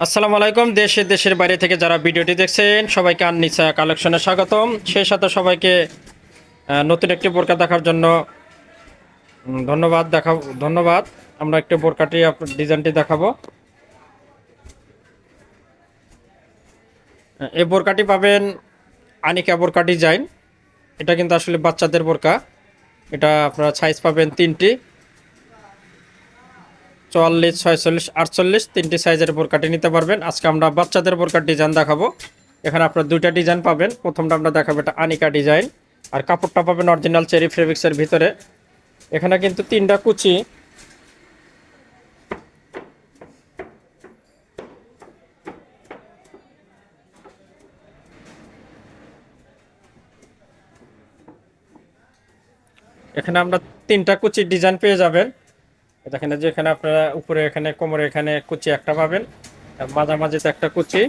আসসালামু আলাইকুম, দেশে দেশের বাইরে থেকে যারা ভিডিওটি দেখছেন, সবাইকে আননিসা কালেকশনে স্বাগতম। সেই সাথে সবাইকে নতুন একটি বোরকা দেখার জন্য ধন্যবাদ দেখা ধন্যবাদ। আমরা একটি বোরকাটি ডিজাইনটি দেখাবো। এই বোরকাটি পাবেন আনিকা বোরকা ডিজাইন। এটা কিন্তু আসলে বাচ্চাদের বোরকা। এটা আপনারা সাইজ পাবেন তিনটি। চুয়াল্লিশ, ছয়চল্লিশ, আটচল্লিশ তিনটি সাইজের বোরকাটি নিতে পারবেন। আজকে আমরা বাচ্চাদের বোরকার ডিজাইন দেখাবো। এখানে আপনার দুইটা ডিজাইন পাবেন। প্রথমটা আমরা দেখাবো এটা আনিকা ডিজাইন আর কাপড়টা পাবেন অরিজিনাল চেরি ফেব্রিক্সের ভিতরে। এখানে কিন্তু তিনটা কুচি। এখানে আমরা তিনটা কুচির ডিজাইন পেয়ে যাবেন। দেখেন যে এখানে আপনারা উপরে এখানে, কোমরে এখানে কুচি একটা পাবেন মাঝামাঝিতে একটা কুচি,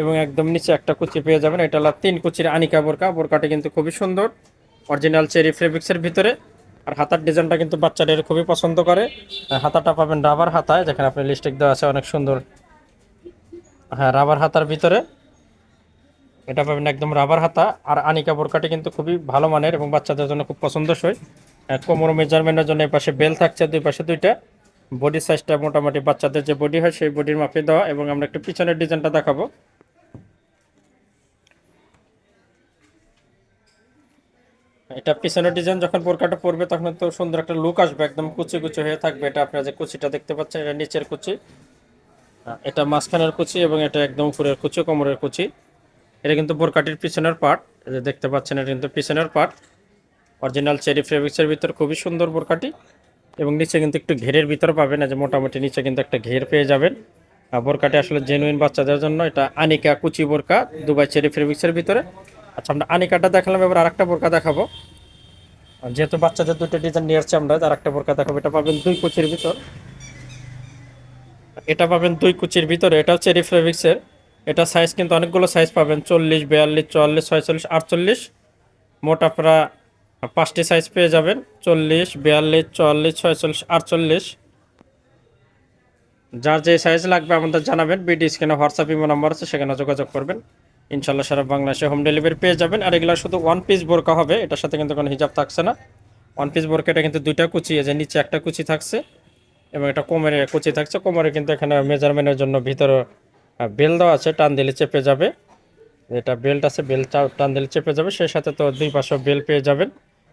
এবং একদম নিচে একটা কুচি পেয়ে যাবেন। এটা হলো তিন কুচির আনিকা বোরকা। বোরকাটি কিন্তু খুবই সুন্দর, অরিজিনাল চেরি ফেব্রিক্সের ভিতরে, আর হাতার ডিজাইনটা কিন্তু বাচ্চাদের খুবই পছন্দ করে। হাতাটা পাবেন রাবার হাতায়, যেখানে আপনি লিস্টিক দেওয়া আছে, অনেক সুন্দর। হ্যাঁ রাবার হাতার ভিতরে, এটা পাবেন একদম রাবার হাতা। আর আনিকা বোরকাটি কিন্তু খুবই ভালো মানের, এবং বাচ্চাদের জন্য খুব পছন্দসই। কোমর মেজারমেন্টের জন্য পাশে বেল থাকছে, দুই পাশে দুইটা। বডি সাইজটা মোটামুটি বাচ্চাদের যে বডি হয় সেই বডির মাপে দেওয়া এবং আমরা একটু পিছনের ডিজাইনটা দেখাবো। এটা পিছনের ডিজাইন যখন বোরকাটা পরবে তখন তো সুন্দর একটা লুক আসবে, একদম কুচি কুচি হয়ে থাকবে। এটা আপনারা যে কুচিটা দেখতে পাচ্ছেন, এটা নিচের কুচি। এটা মাঝখানের কুচি এবং এটা একদম উপরের কুচি, কোমরের কুচি। এটা কিন্তু বোরকাটির পিছনের পার্ট দেখতে পাচ্ছেন, এটা কিন্তু পিছনের পার্ট অরিজিনাল চেরি ফেব্রিক্সের ভিতর খুবই সুন্দর বোরকাটি এবং নিচে কিন্তু একটু ঘেরের ভিতর পাবেন যে মোটামুটি নিচে কিন্তু একটা ঘের পেয়ে যাবেন। আর বোরকাটি আসলে জেনুইন বাচ্চাদের জন্য, এটা আনিকা কুচি বোরকা দুবাই চেরি ফেব্রিক্সের ভিতরে। আচ্ছা আমরা আনিকাটা দেখালাম, এবার আরেকটা বোরকা দেখাবো। আর যেহেতু বাচ্চাদের দুটো ডিজাইন নিয়ে আসছে আমরা, আরেকটা বোরকা দেখাবো, এটা পাবেন দুই কুচির ভিতর। এটা পাবেন দুই কুচির ভিতরে এটাও চেরি ফেব্রিক্সের। এটা সাইজ কিন্তু অনেকগুলো সাইজ পাবেন, চল্লিশ, বিয়াল্লিশ, চুয়াল্লিশ, ছয়চল্লিশ, আটচল্লিশ। মোট আপনারা পাঁচটি সাইজ পেয়ে যাবেন। চল্লিশ, বিয়াল্লিশ, চুয়াল্লিশ, ছয়চল্লিশ, আটচল্লিশ। যার যে সাইজ লাগবে আমাদের জানাবেন। বিডি স্ক্রিনে হোয়াটসঅ্যাপ ইমো নাম্বার আছে, সেখানে যোগাযোগ করবেন। ইনশাল্লাহ সারা বাংলাদেশে হোম ডেলিভারি পেয়ে যাবেন। আর এগুলো শুধু ওয়ান পিস বোরকা হবে, এটার সাথে কিন্তু কোনো হিজাব থাকছে না। ওয়ান পিস বোরকা এটা কিন্তু দুইটা কুচি যে নিচে একটা কুচি থাকছে এবং এটা কোমরে কুচি থাকছে। কোমরে কিন্তু এখানে মেজারমেন্টের জন্য ভিতরে বেল দেওয়া আছে, টান দিলে চেপে যাবে। এটা বেল্ট আছে বেল্ট টান দিলে চেপে যাবে। সেই সাথে তো দুই পাশে বেল পেয়ে যাবেন।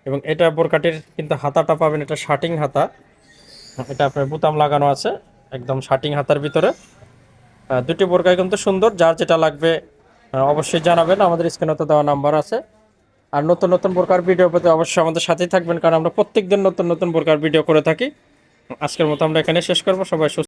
এবং এটা বোরকাটির কিন্তু হাতাটা পাবেন, এটা শার্টিং হাতা। এটা আপনার বুতাম লাগানো আছে, একদম শার্টিং হাতার ভিতরে। দুটি বোরকাই কিন্তু সুন্দর, যার যেটা লাগবে অবশ্যই জানাবেন, আমাদের স্ক্রিনে তো দেওয়া নাম্বার আছে। আর নতুন নতুন বোরকার ভিডিও পেতে অবশ্যই আমাদের সাথেই থাকবেন, কারণ আমরা প্রত্যেকদিন নতুন নতুন বোরকার ভিডিও করে থাকি। আজকের মতো আমরা এখানে শেষ করব, সবাই সুস্থ